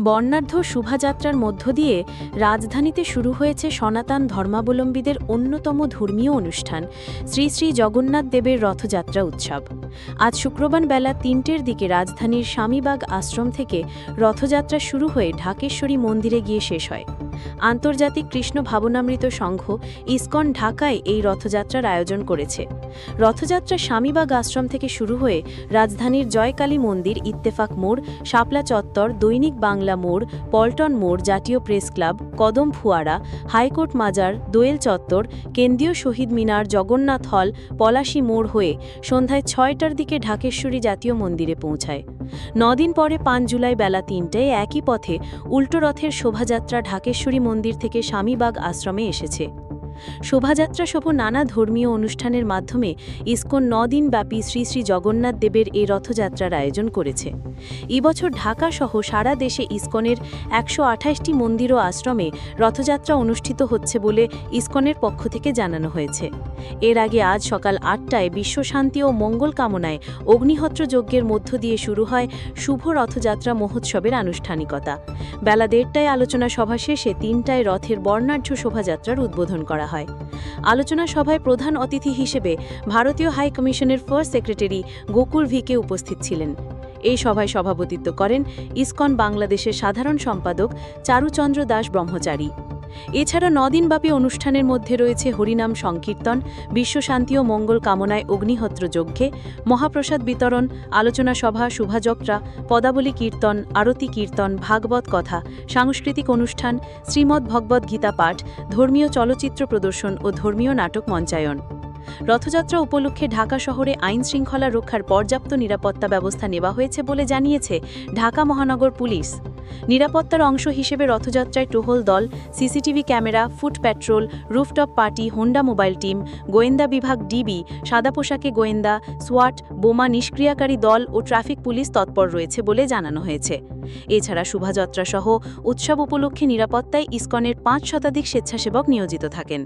বর্ণাঢ্য শোভাযাত্রার মধ্য দিয়ে রাজধানীতে শুরু হয়েছে সনাতন ধর্মাবলম্বীদের অন্যতম ধর্মীয় অনুষ্ঠান, শ্রী শ্রী জগন্নাথ দেবের রথযাত্রা উৎসব। আজ শুক্রবার বেলা তিনটের দিকে রাজধানীর স্বামীবাগ আশ্রম থেকে রথযাত্রা শুরু হয়ে ঢাকেশ্বরী মন্দিরে গিয়ে শেষ হয়। আন্তর্জাতিক কৃষ্ণ ভাবনামৃত সংঘ ইসকন ঢাকায় এই রথযাত্রার আয়োজন করেছে। রথযাত্রা স্বামীবাগ আশ্রম থেকে শুরু হয়ে রাজধানীর জয়কালী মন্দির, ইত্তেফাক মোড়, শাপলা চত্বর, দৈনিক বাংলা মোড়, পল্টন মোড়, জাতীয় প্রেস ক্লাব, কদম ফুয়ারা, হাইকোর্ট মাজার, দোয়েল চত্বর, কেন্দ্রীয় শহীদ মিনার, জগন্নাথ হল, পলাশী মোড় হয়ে সন্ধ্যায় ছয়টার দিকে ঢাকেশ্বরী জাতীয় মন্দিরে পৌঁছায়। নদিন পরে পাঁচ জুলাই বেলা তিনটায় একই পথে উল্টো রথের শোভাযাত্রা ঢাকেশ্বরী মন্দির থেকে স্বামীবাগ আশ্রমে এসেছে। শোভাযাত্রা সহ নানা ধর্মীয় অনুষ্ঠানের মাধ্যমে ইসকন নদিন ব্যাপী শ্রী শ্রী জগন্নাথ দেবের এই রথযাত্রার আয়োজন করেছে। এবছর ঢাকা সহ সারা দেশে ইসকনের একশো আঠাশটি মন্দির ও আশ্রমে রথযাত্রা অনুষ্ঠিত হচ্ছে বলে ইসকনের পক্ষ থেকে জানানো হয়েছে। এর আগে আজ সকাল আটটায় বিশ্বশান্তি ও মঙ্গল কামনায় অগ্নিহত্র যজ্ঞের মধ্য দিয়ে শুরু হয় শুভ রথযাত্রা মহোৎসবের আনুষ্ঠানিকতা। বেলা দেড়টায় আলোচনা সভা শেষে তিনটায় রথের বর্ণাঢ্য শোভাযাত্রার উদ্বোধন করা হয়। আলোচনা সভায় প্রধান অতিথি হিসেবে ভারতীয় হাই কমিশনের ফার্স্ট সেক্রেটারি গোকুল ভিকে উপস্থিত ছিলেন। এই সভায় সভাপতিত্ব করেন ইসকন বাংলাদেশের সাধারণ সম্পাদক চারুচন্দ্র দাস ব্রহ্মচারী। এছাড়া নদিনব্যাপী অনুষ্ঠানের মধ্যে রয়েছে হরিনাম সংকীর্তন বিশ্বশান্তি ও মঙ্গল কামনায় অগ্নিহত্র যজ্ঞে, মহাপ্রসাদ বিতরণ, আলোচনা সভা, শোভাযাত্রা, পদাবলী কীর্তন, আরতি কীর্তন, ভাগবত কথা, সাংস্কৃতিক অনুষ্ঠান, শ্রীমদ্ ভগবদ্ গীতা পাঠ, ধর্মীয় চলচ্চিত্র প্রদর্শন ও ধর্মীয় নাটক মঞ্চায়ন। রথযাত্রা উপলক্ষে ঢাকা শহরে আইন শৃঙ্খলা রক্ষার পর্যাপ্ত নিরাপত্তা ব্যবস্থা নেওয়া হয়েছে বলে জানিয়েছে ঢাকা মহানগর পুলিশ। নিরাপত্তার অংশ হিসেবে রথযাত্রায় টহল দল, CCTV camera, foot patrol, rooftop party, Honda mobile team, গোয়েন্দা বিভাগ ডিবি, সাদা পোশাকে গোয়েন্দা, সোয়াট, বোমা নিষ্ক্রিয়াকারী দল ও ট্রাফিক পুলিশ তৎপর রয়েছে বলে জানানো হয়েছে। এছাড়া শোভাযাত্রা সহ উৎসব উপলক্ষে নিরাপত্তায় ইসকনের পাঁচ শতাধিক স্বেচ্ছাসেবক নিয়োজিত থাকেন।